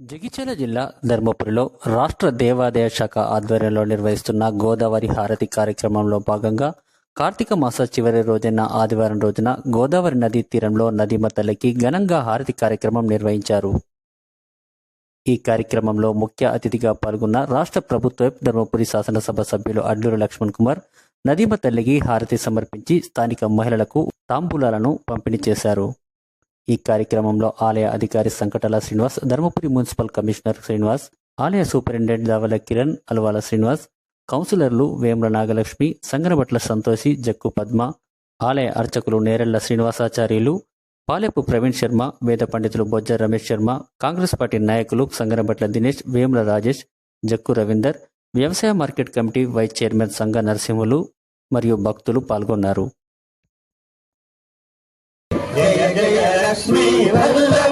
జగిత్యాల జిల్లా ధర్మపురిలో రాష్ట్ర దేవాదాయ శాఖ ఆధ్వర్యంలో నిర్వహిస్తున్న గోదావరి హారతి కార్యక్రమంలో భాగంగా కార్తీక మాస చివరి రోజున ఆదివారం రోజున గోదావరి నదీ తీరంలో నదీమ తల్లికి ఘనంగా హారతి కార్యక్రమం నిర్వహించారు. ఈ కార్యక్రమంలో ముఖ్య అతిథిగా పాల్గొన్న రాష్ట్ర ప్రభుత్వ ధర్మపురి శాసనసభ సభ్యులు అడ్లూరు లక్ష్మణ్ కుమార్ నదీమ తల్లికి హారతి సమర్పించి స్థానిక మహిళలకు తాంబూలాలను పంపిణీ చేశారు. ఈ కార్యక్రమంలో ఆలయ అధికారి సంకటాల శ్రీనివాస్ ధర్మపురి మున్సిపల్ కమిషనర్ శ్రీనివాస్ ఆలయ సూపరింటెండెంట్ దావల కిరణ్ అల్వాల శ్రీనివాస్ కౌన్సిలర్లు వేముల నాగలక్ష్మి సంగనబట్ల సంతోషి జక్కు పద్మ ఆలయ అర్చకులు నేరెళ్ళ శ్రీనివాసాచార్యులు పాలెపు ప్రవీణ్ శర్మ వేద పండితులు బొజ్జ రమేష్ శర్మ కాంగ్రెస్ పార్టీ నాయకులు సంగనబట్ల దినేష్ వేముల రాజేష్ జక్కు రవీందర్ వ్యవసాయ మార్కెట్ కమిటీ వైస్ చైర్మన్ సంగ నరసింహులు మరియు భక్తులు పాల్గొన్నారు. జయ లక్ష్మీ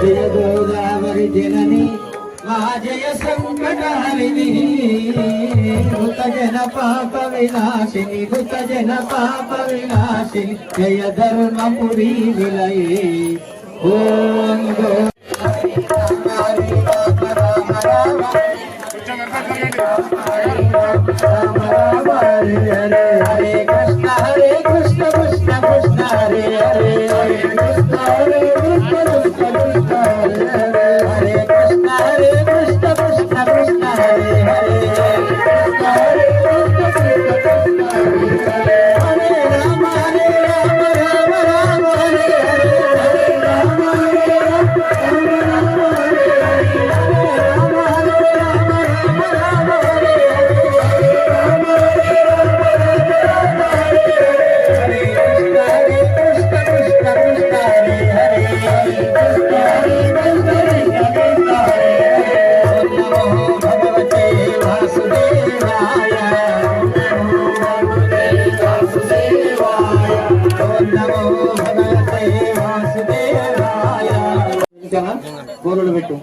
జయ గోదావరి జనని మా సంకట హరిణి హృత జన పాప వినాశిని జన పాప వినాశిని జయ ధర్మపురి విలయే. ఓం గో రామ రామ రామ రామ. ఇంకా గోరుడు పెట్టు.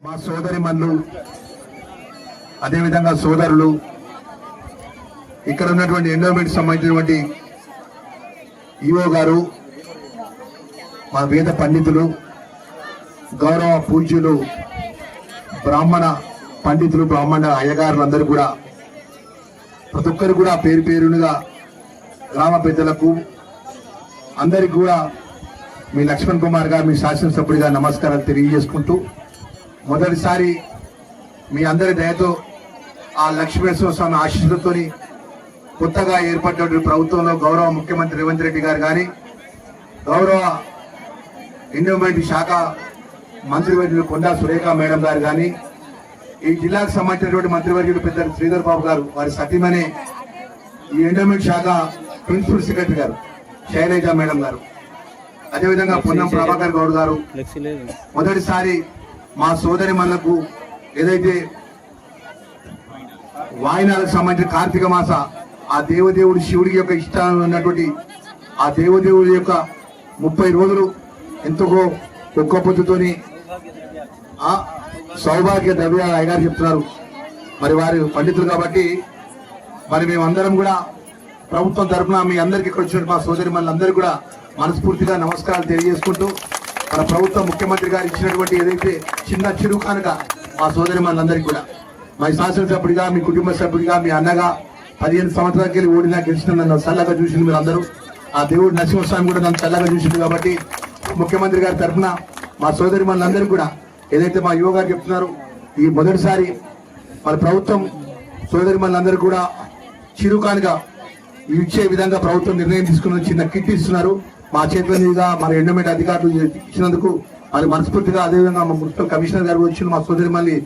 మా సోదరి మల్లు అదేవిధంగా సోదరులు ఇక్కడ ఉన్నటువంటి ఎన్విరాన్మెంట్ సంబంధించినటువంటి ఈఓ గారు మా వేద పండితులు గౌరవ పూజ్యులు బ్రాహ్మణ పండితులు బ్రాహ్మణ అయ్యగారులందరూ కూడా ప్రతి ఒక్కరు కూడా పేరు పేరునుగా గ్రామ పెద్దలకు అందరికి కూడా మీ లక్ష్మణ్ కుమార్ గారు మీ శాసనసభ్యుడిగా నమస్కారాలు తెలియజేసుకుంటూ మొదటిసారి మీ అందరి దయతో ఆ లక్ష్మీనరసింహ స్వామి ఆశీస్సులతో కొత్తగా ఏర్పడినటువంటి ప్రభుత్వంలో గౌరవ ముఖ్యమంత్రి రేవంత్ రెడ్డి గారు కానీ గౌరవ ఎండోమెంట్ శాఖ మంత్రివర్యులు కొండా సురేఖ మేడం గారు కానీ ఈ జిల్లాకు సంబంధించినటువంటి మంత్రివర్యులు పెద్ద శ్రీధర్ బాబు గారు వారి సతీమణి ఈ ఎండోమెంట్ శాఖ ప్రిన్సిపల్ సెక్రటరీ గారు శైలజ మేడం గారు. అదేవిధంగా పొన్నం ప్రభాకర్ గౌడ్ గారు. మొదటిసారి మా సోదరి మల్లకు ఏదైతే వాయినాలకు సంబంధించిన కార్తీక మాస ఆ దేవదేవుడు శివుడి యొక్క ఇష్టాలు ఉన్నటువంటి ఆ దేవదేవుడి యొక్క ముప్పై రోజులు ఎంతో ఒక్క పొద్దుతోని సౌభాగ్య ద్రవ్య అయ్యగారు చెప్తున్నారు. మరి వారి పండితులు కాబట్టి మరి మేమందరం కూడా ప్రభుత్వం తరఫున మీ అందరికీ ఇక్కడ వచ్చినట్టు మా సోదరి మనందరికీ కూడా మనస్ఫూర్తిగా నమస్కారాలు తెలియజేసుకుంటూ మన ప్రభుత్వం ముఖ్యమంత్రి గారు ఇచ్చినటువంటి ఏదైతే చిన్న చిరు కనుక మా సోదరి మనందరికీ కూడా మా శాసనసభ్యుడిగా మీ కుటుంబ సభ్యుడిగా మీ అన్నగా పదిహేను సంవత్సరాలకి వెళ్ళి ఓడినా గెలిచిన నన్ను చల్లగా చూసింది మీరు అందరూ ఆ దేవుడు నరసింహస్వామి కూడా నన్ను చల్లగా చూసింది కాబట్టి ముఖ్యమంత్రి గారి తరఫున మా సోదరి మనందరూ కూడా ఏదైతే మా యువ గారు చెప్తున్నారు ఈ మొదటిసారి మన ప్రభుత్వం సోదరి మనందరూ కూడా చిరుకానుగా ఇచ్చే విధంగా ప్రభుత్వం నిర్ణయం తీసుకున్న చిన్న కిట్ ఇస్తున్నారు. మా చేతుల మీదుగా మన ఎండోమెంట్ అధికారులు ఇచ్చినందుకు అది మనస్ఫూర్తిగా అదేవిధంగా మా మున్సిపల్ కమిషనర్ గారు వచ్చిన మా సోదరి మళ్ళీ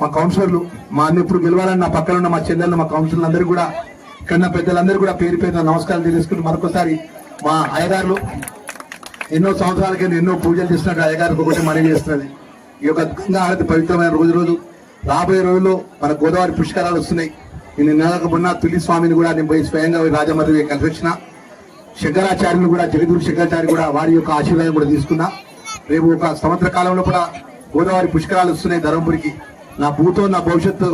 మా కౌన్సిలర్లు మా అన్ని ఇప్పుడు గెలవాలని నా పక్కన ఉన్న మా చెల్లెళ్ళు మా కౌన్సిలర్లు అందరూ కూడా ఇక్కడ పెద్దలందరూ కూడా పేరు పేరున నమస్కారం తెలియజేసుకుంటూ మరొకసారి మా అయ్యగారులు ఎన్నో సంవత్సరాల కింద ఎన్నో పూజలు చేస్తున్నట్టు అయ్యగారికి ఒకటి మనవి చేస్తున్నది. ఈ యొక్క గంగా హారతి పవిత్రమైన రోజు రోజు. రాబోయే రోజుల్లో మన గోదావరి పుష్కరాలు వస్తున్నాయి. నేను నెలకు మొన్న తులి స్వామిని కూడా నేను పోయి స్వయంగా పోయి రాజమర్రి కలిసి శంకరాచార్యులు కూడా జగద్గురు శంకరాచార్య కూడా వారి యొక్క ఆశీర్వాదం కూడా తీసుకున్నా. రేపు ఒక సంవత్సర కాలంలో కూడా గోదావరి పుష్కరాలు వస్తున్నాయి ధర్మపురికి. నా భూతో నా భవిష్యత్తు.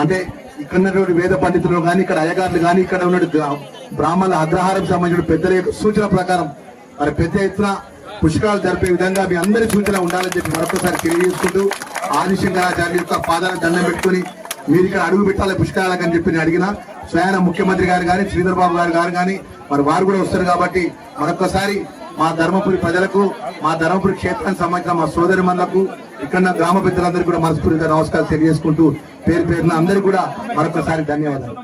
అంటే ఇక్కడ ఉన్నటువంటి వేద పండితులు కానీ ఇక్కడ అయ్యగారులు కానీ ఇక్కడ ఉన్న బ్రాహ్మణుల అగ్రహారం సంబంధించిన పెద్దల యొక్క సూచన ప్రకారం మరి పెద్ద ఎత్తున పుష్కరాలు జరిపే విధంగా మీ అందరి సూచన ఉండాలని చెప్పి మరొకసారి తెలియజేసుకుంటూ ఆదిశంకరాచార్య యొక్క పాదాలను దండం పెట్టుకుని మీరు ఇక్కడ అడుగు పెట్టాలి పుష్కరాలకు అని చెప్పి నేను అడిగిన. స్వయాన ముఖ్యమంత్రి గారు కానీ శ్రీధర్ బాబు గారు గారు కానీ మరి వారు కూడా వస్తారు కాబట్టి మరొకసారి మా ధర్మపురి ప్రజలకు మా ధర్మపురి క్షేత్రానికి సంబంధించిన మా సోదరి మందలకు ఇక్కడ ఉన్న గ్రామ పెద్దలందరికీ కూడా మనస్ఫూర్తిగా నమస్కారాలు తెలియజేసుకుంటూ పేరు పేరున అందరికీ కూడా మరొకసారి ధన్యవాదాలు.